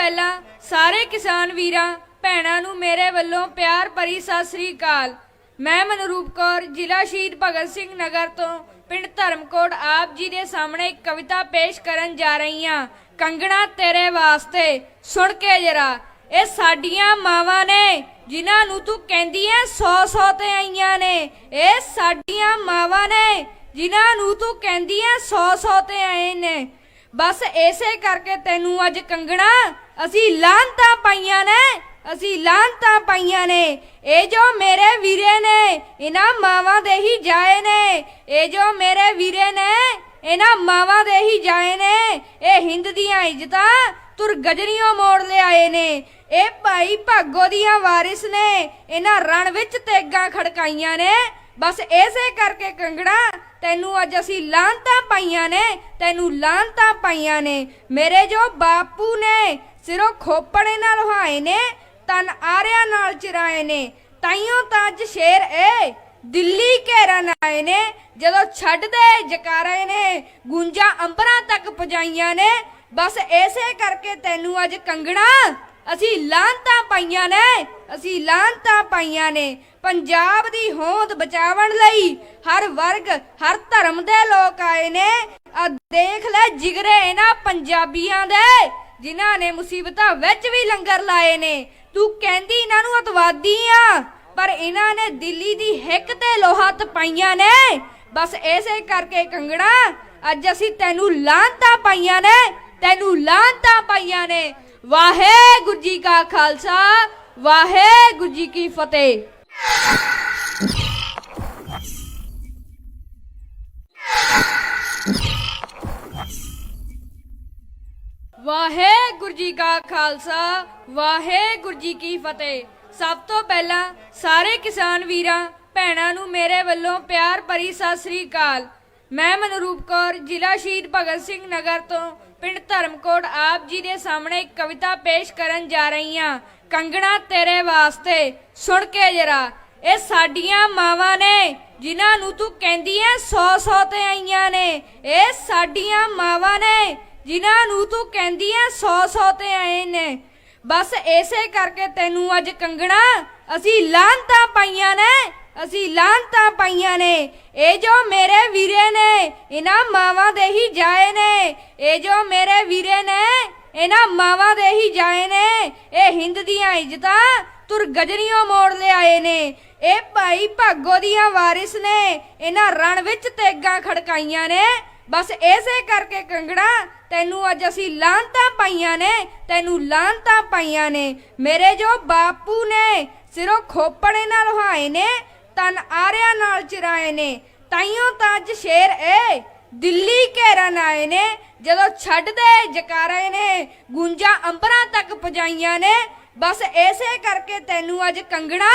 ਪਹਿਲਾਂ ਸਾਰੇ ਕਿਸਾਨ ਵੀਰਾਂ, ਭੈਣਾਂ ਨੂੰ ਮੇਰੇ ਵੱਲੋਂ ਪਿਆਰ ਭਰੀ ਸਤਿ ਸ੍ਰੀ ਅਕਾਲ। ਮੈਂ ਮਨਰੂਪ ਕੌਰ, ਜ਼ਿਲ੍ਹਾ ਸ਼ਹੀਦ ਭਗਤ ਸਿੰਘ ਨਗਰ ਤੋਂ ਪਿੰਡ ਧਰਮਕੋਟ ਆਪ ਜੀ ਦੇ ਸਾਹਮਣੇ ਇੱਕ ਕਵਿਤਾ ਪੇਸ਼ ਕਰਨ ਜਾ ਰਹੀ ਹਾਂ। ਕੰਗਣਾ ਤੇਰੇ ਵਾਸਤੇ, ਸੁਣ ਕੇ ਜਰਾ, ਇਹ ਸਾਡੀਆਂ ਮਾਵਾਂ ਨੇ, ਜਿਨ੍ਹਾਂ ਨੂੰ ਤੂੰ ਕਹਿੰਦੀ ਐ ਸੌ ਸੌ ਤੇ ਆਈਆਂ ਨੇ। ਇਹ ਸਾਡੀਆਂ ਮਾਵਾਂ ਨੇ, ਜਿਨ੍ਹਾਂ ਨੂੰ ਤੂੰ ਕਹਿੰਦੀ ਐ ਸੌ ਸੌ ਤੇ ਆਏ ਨੇ। ਬਸ ਐਸੇ ਕਰਕੇ ਤੈਨੂੰ ਅੱਜ ਕੰਗਣਾ ਅਸੀਂ ਲਾਂਤਾਂ ਪਾਈਆਂ ਨੇ, ਅਸੀਂ ਲਾਂਤਾਂ ਪਾਈਆਂ ਨੇ। ਇਹ ਜੋ ਮੇਰੇ ਵੀਰੇ ਨੇ, ਇਹਨਾਂ ਮਾਵਾਂ ਦੇ ਹੀ ਜਾਏ ਨੇ। ਇਹ ਜੋ ਮੇਰੇ ਵੀਰੇ ਨੇ, ਇਹਨਾਂ ਮਾਵਾਂ ਦੇ ਹੀ ਜਾਏ ਨੇ। ਇਹ ਹਿੰਦ ਦੀਆਂ ਇੱਜ਼ਤਾਂ ਤੁਰ ਗਜਰੀਆਂ ਮੋੜ ਲਿਆਏ ਨੇ। ਇਹ ਭਾਈ ਭਾਗੋ ਦੀਆਂ ਵਾਰਿਸ ਨੇ, ਇਹਨਾਂ ਰਣ ਵਿੱਚ ਤੇਗਾਂ ਖੜਕਾਈਆਂ ਨੇ। ਬਸ ਐਸੇ ਕਰਕੇ ਕੰਗੜਾ ਤੈਨੂੰ ਅੱਜ ਅਸੀਂ ਲਾਂਤਾਂ ਪਾਈਆਂ ਨੇ, ਤੈਨੂੰ ਲਾਂਤਾਂ ਪਾਈਆਂ ਨੇ। ਮੇਰੇ ਜੋ ਬਾਪੂ ਨੇ ਸਿਰੋਂ ਖੋਪੜੇ ਨਾਲ ਵਹਾਏ ਨੇ, ਤਨ ਆਰਿਆਂ ਨਾਲ ਚਿਰਾਏ ਨੇ। ਤਾਈਓ ਤਾਂ ਅੱਜ ਸ਼ੇਰ ਏ, ਦਿੱਲੀ ਘੇਰਨ ਆਏ ਨੇ। ਜਦੋਂ ਛੱਡਦੇ ਜਕਾਰੇ ਨੇ, ਗੁੰਜਾ ਅੰਬਰਾਂ ਤੱਕ ਪਜਾਈਆਂ ਨੇ। ਬਸ ਐਸੇ ਕਰਕੇ ਤੈਨੂੰ ਅੱਜ ਕੰਗਣਾ, ਅਸੀਂ ਲਾਂਤਾਂ ਪਾਈਆਂ ਨੇ, ਅਸੀਂ ਲਾਂਤਾਂ ਪਾਈਆਂ ਨੇ। ਪੰਜਾਬ ਦੀ ਹੋਂਦ ਬਚਾਵਣ ਲਈ ਹਰ ਵਰਗ, ਹਰ ਧਰਮ ਦੇ ਲੋਕ ਆਏ ਨੇ। ਆ ਦੇਖ ਲੈ ਜਿਗਰੇ ਇਹਨਾਂ ਪੰਜਾਬੀਆਂ ਦੇ। ਜਿਨ੍ਹਾਂ ਨੇ ਮੁਸੀਬਤਾਂ ਵਿੱਚ ਵੀ ਲੰਗਰ ਲਾਏ ਨੇ। ਤੂੰ ਕਹਿੰਦੀ ਇਹਨਾਂ ਨੂੰ ਅਤਵਾਦੀ ਆ, ਪਰ ਇਹਨਾਂ ਨੇ ਦਿੱਲੀ ਦੀ ਹਿੱਕ ਤੇ ਲੋਹਾ ਤਪਾਈਆਂ ਨੇ। ਬਸ ਐਸੇ ਕਰਕੇ ਕੰਗਣਾ, ਅੱਜ ਅਸੀਂ ਤੈਨੂੰ ਲਾਂਤਾਂ ਪਾਈਆਂ ਨੇ, ਤੈਨੂੰ ਲਾਂਤਾਂ ਪਾਈਆਂ ਨੇ। ਵਾਹਿਗੁਰੂ ਜੀ ਕਾ ਖਾਲਸਾ, ਵਾਹਿਗੁਰੂ ਜੀ ਕੀ ਫਤਿਹ। ਵਾਹਿਗੁਰੂ ਜੀ ਕਾ ਖਾਲਸਾ, ਵਾਹਿਗੁਰੂ ਜੀ ਕੀ ਫਤਿਹ। ਸਭ ਤੋਂ ਪਹਿਲਾਂ ਸਾਰੇ ਕਿਸਾਨ ਵੀਰਾਂ, ਭੈਣਾਂ ਨੂੰ ਮੇਰੇ ਵੱਲੋਂ ਪਿਆਰ ਭਰੀ ਸਤਿ ਸ੍ਰੀ ਅਕਾਲ। ਮੈਂ ਮਨਰੂਪ ਕੌਰ, ਜ਼ਿਲ੍ਹਾ ਸ਼ਹੀਦ ਭਗਤ ਸਿੰਘ ਨਗਰ ਤੋਂ ਪਿੰਡ ਧਰਮਕੋਟ ਆਪ ਜੀ ਦੇ ਸਾਹਮਣੇ ਇੱਕ ਕਵਿਤਾ ਪੇਸ਼ ਕਰਨ ਜਾ ਰਹੀ ਹਾਂ। ਕੰਗਣਾ ਤੇਰੇ ਵਾਸਤੇ, ਸੁਣ ਕੇ ਜਰਾ। ਇਹ ਸਾਡੀਆਂ ਮਾਵਾਂ ਨੇ, ਜਿਨ੍ਹਾਂ ਨੂੰ ਤੂੰ ਕਹਿੰਦੀ ਐ ਸੌ ਸੌ ਤੇ ਆਈਆਂ ਨੇ। ਇਹ ਸਾਡੀਆਂ ਮਾਵਾਂ ਨੇ ਜਿਨ੍ਹਾਂ ਨੂੰ ਤੂੰ ਕਹਿੰਦੀ ਐ ਸੌ ਸੌ ਤੇ ਆਏ ਨੇ। ਬਸ ਐਸੇ ਕਰਕੇ ਤੈਨੂੰ ਅੱਜ ਕੰਗਣਾ, ਅਸੀਂ ਲਾਂਤਾਂ ਪਾਈਆਂ ਨੇ, ਅਸੀਂ ਲਾਂਤਾਂ ਪਾਈਆਂ ਨੇ। ਇਹ ਜੋ ਮੇਰੇ ਵੀਰੇ ਨੇ, ਇਹਨਾਂ ਮਾਵਾਂ ਦੇ ਹੀ ਜਾਏ ਨੇ। ਇਹ ਜੋ ਮੇਰੇ ਵੀਰੇ ਨੇ, ਇਹਨਾਂ ਮਾਵਾਂ ਦੇ ਹੀ ਜਾਏ ਨੇ। ਇਹ ਹਿੰਦ ਦੀਆਂ ਇੱਜ਼ਤਾਂ ਤੁਰ ਗਜਰੀਆਂ ਮੋੜ ਲਿਆਏ ਨੇ। ਇਹ ਭਾਈ ਭਾਗੋ ਦੀਆਂ ਵਾਰਿਸ ਨੇ, ਇਹਨਾਂ ਰਣ ਵਿੱਚ ਤੇਗਾਂ ਖੜਕਾਈਆਂ ਨੇ। ਬਸ ਐਸੇ ਕਰਕੇ ਕੰਗੜਾ ਤੈਨੂੰ ਅੱਜ ਅਸੀਂ ਲਾਂਤਾਂ ਪਾਈਆਂ ਨੇ, ਤੈਨੂੰ ਲਾਂਤਾਂ ਪਾਈਆਂ ਨੇ। ਮੇਰੇ ਜੋ ਬਾਪੂ ਨੇ, ਸਿਰੋਂ ਖੋਪੜੇ ਨਾਲ ਵਹਾਏ ਨੇ, ਤਨ ਆਰਿਆਂ ਨਾਲ ਚਿਰਾਏ ਨੇ। ਤਾਈਓ ਤਾਂ ਅੱਜ ਸ਼ੇਰ ਏ, ਦਿੱਲੀ ਘੇਰਨ ਆਏ ਨੇ। ਜਦੋਂ ਛੱਡਦੇ ਜਕਾਰੇ ਨੇ, ਗੁੰਜਾ ਅੰਬਰਾਂ ਤੱਕ ਪਜਾਈਆਂ ਨੇ। ਬਸ ਐਸੇ ਕਰਕੇ ਤੈਨੂੰ ਅੱਜ ਕੰਗਣਾ,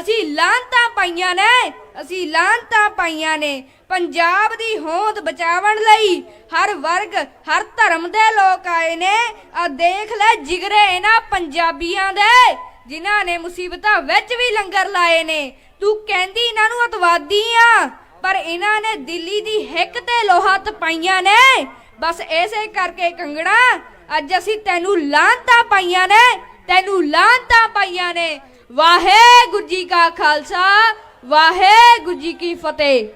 ਅਸੀਂ ਲਾਂਤਾਂ ਪਾਈਆਂ ਨੇ। ਅਸੀਂ ਲਾਂਤਾਂ ਪਾਈਆਂ ਨੇ, ਪੰਜਾਬ ਦੀ ਹੋਂਦ ਬਚਾਵਣ ਲਈ ਹਰ ਵਰਗ, ਹਰ ਧਰਮ ਦੇ ਲੋਕ ਆਏ ਨੇ। ਆ ਦੇਖ ਲੈ ਜਿਗਰੇ ਇਹਨਾਂ ਪੰਜਾਬੀਆਂ ਦੇ, ਜਿਨ੍ਹਾਂ ਨੇ ਮੁਸੀਬਤਾਂ ਵਿੱਚ ਵੀ ਲੰਗਰ ਲਾਏ ਨੇ। ਤੂੰ ਕਹਿੰਦੀ ਇਹਨਾਂ ਨੂੰ ਅਤਵਾਦੀ ਆ, ਪਰ ਇਹਨਾਂ ਨੇ ਦਿੱਲੀ ਦੀ ਹਿੱਕ ਤੇ ਲੋਹਾ ਤਪਾਈਆਂ ਨੇ। ਬਸ ਐਸੇ ਕਰਕੇ ਕੰਗਣਾ, ਅੱਜ ਅਸੀਂ ਤੈਨੂੰ ਲਾਂਤਾਂ ਪਾਈਆਂ ਨੇ, ਤੈਨੂੰ ਲਾਂਤਾਂ ਪਾਈਆਂ ਨੇ। ਵਾਹਿਗੁਰੂ ਜੀ ਕਾ ਖਾਲਸਾ ਵਾਹਿਗੁਰੂ ਜੀ ਕੀ ਫਤਿਹ।